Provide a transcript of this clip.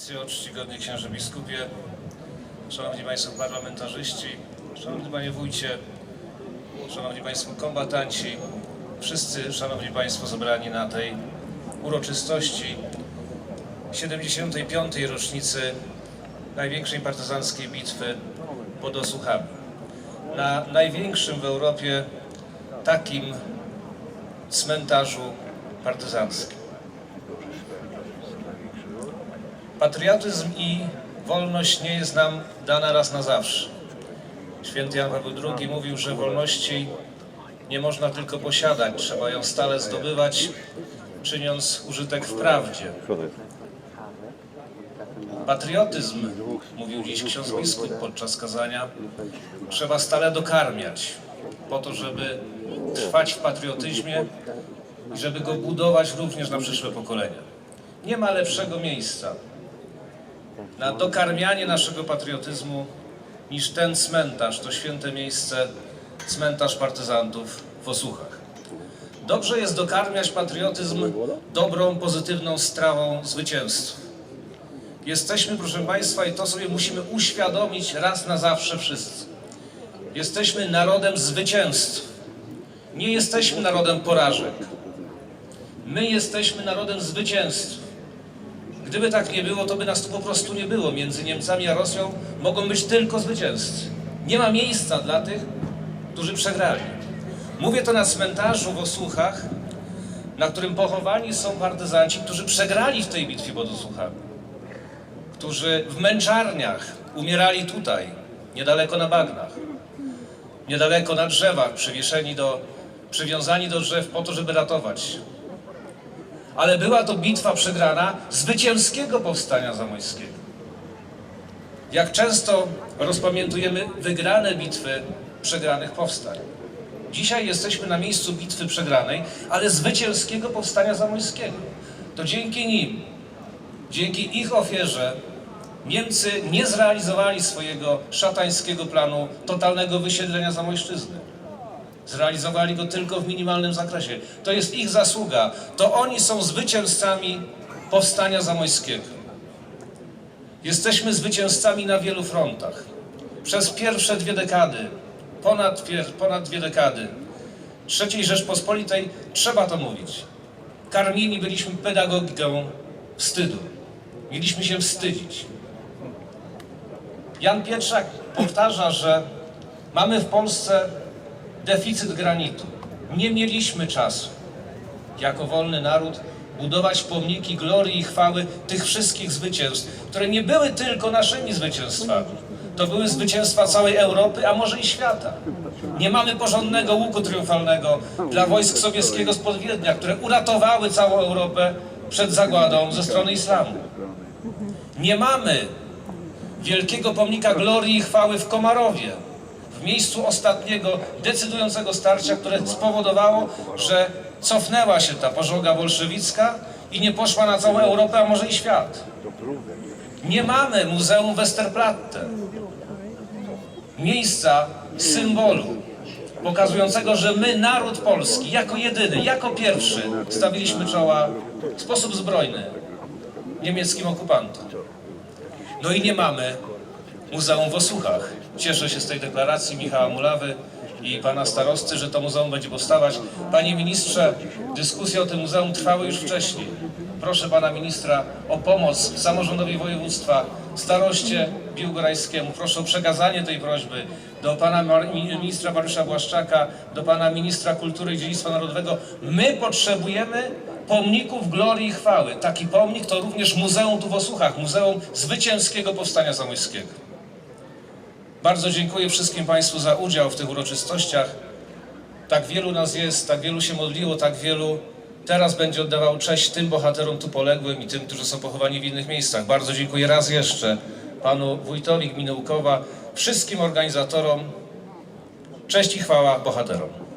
Ekscelencjo, czcigodny księże biskupie, szanowni państwo parlamentarzyści, szanowny panie wójcie, szanowni państwo kombatanci, wszyscy szanowni państwo zebrani na tej uroczystości 75. rocznicy największej partyzanckiej bitwy pod Osuchami. Na największym w Europie takim cmentarzu partyzanckim. Patriotyzm i wolność nie jest nam dana raz na zawsze. Święty Jan Paweł II mówił, że wolności nie można tylko posiadać, trzeba ją stale zdobywać, czyniąc użytek w prawdzie. Patriotyzm, mówił dziś ksiądz biskup podczas kazania, trzeba stale dokarmiać, po to, żeby trwać w patriotyzmie i żeby go budować również na przyszłe pokolenia. Nie ma lepszego miejsca na dokarmianie naszego patriotyzmu niż ten cmentarz, to święte miejsce, cmentarz partyzantów w Osuchach. Dobrze jest dokarmiać patriotyzm dobrą, pozytywną strawą zwycięstw. Jesteśmy, proszę Państwa, i to sobie musimy uświadomić raz na zawsze wszyscy. Jesteśmy narodem zwycięstw. Nie jesteśmy narodem porażek. My jesteśmy narodem zwycięstw. Gdyby tak nie było, to by nas tu po prostu nie było. Między Niemcami a Rosją mogą być tylko zwycięzcy. Nie ma miejsca dla tych, którzy przegrali. Mówię to na cmentarzu w Osłuchach, na którym pochowani są partyzanci, którzy przegrali w tej bitwie pod Osłuchami. Którzy w męczarniach umierali tutaj, niedaleko na bagnach, niedaleko na drzewach, przywieszeni do, przywiązani do drzew po to, żeby ratować ale była to bitwa przegrana zwycięskiego powstania zamojskiego. Jak często rozpamiętujemy wygrane bitwy przegranych powstań. Dzisiaj jesteśmy na miejscu bitwy przegranej, ale zwycięskiego powstania zamojskiego. To dzięki nim, dzięki ich ofierze, Niemcy nie zrealizowali swojego szatańskiego planu totalnego wysiedlenia Zamojszczyzny. Zrealizowali go tylko w minimalnym zakresie. To jest ich zasługa. To oni są zwycięzcami powstania zamojskiego. Jesteśmy zwycięzcami na wielu frontach. Przez pierwsze dwie dekady, ponad, ponad dwie dekady III Rzeczpospolitej, trzeba to mówić, karmieni byliśmy pedagogiką wstydu. Mieliśmy się wstydzić. Jan Pietrzak powtarza, że mamy w Polsce deficyt granitu. Nie mieliśmy czasu, jako wolny naród, budować pomniki glorii i chwały tych wszystkich zwycięstw, które nie były tylko naszymi zwycięstwami. To były zwycięstwa całej Europy, a może i świata. Nie mamy porządnego łuku triumfalnego dla wojsk sowieckiego spod Wiednia, które uratowały całą Europę przed zagładą ze strony islamu. Nie mamy wielkiego pomnika glorii i chwały w Komarowie, w miejscu ostatniego, decydującego starcia, które spowodowało, że cofnęła się ta pożoga bolszewicka i nie poszła na całą Europę, a może i świat. Nie mamy Muzeum Westerplatte, miejsca symbolu pokazującego, że my, naród polski, jako jedyny, jako pierwszy stawiliśmy czoła w sposób zbrojny niemieckim okupantom. No i nie mamy Muzeum w Osuchach. Cieszę się z tej deklaracji Michała Mulawy i pana starosty, że to muzeum będzie powstawać. Panie ministrze, dyskusje o tym muzeum trwały już wcześniej. Proszę pana ministra o pomoc samorządowi województwa, staroście biłgorajskiemu. Proszę o przekazanie tej prośby do pana ministra Mariusza Błaszczaka, do pana ministra kultury i dziedzictwa narodowego. My potrzebujemy pomników glorii i chwały. Taki pomnik to również Muzeum tu w Osuchach, Muzeum Zwycięskiego Powstania Zamojskiego. Bardzo dziękuję wszystkim Państwu za udział w tych uroczystościach. Tak wielu nas jest, tak wielu się modliło, tak wielu teraz będzie oddawał cześć tym bohaterom tu poległym i tym, którzy są pochowani w innych miejscach. Bardzo dziękuję raz jeszcze panu wójtowi gminy Łukowa, wszystkim organizatorom. Cześć i chwała bohaterom.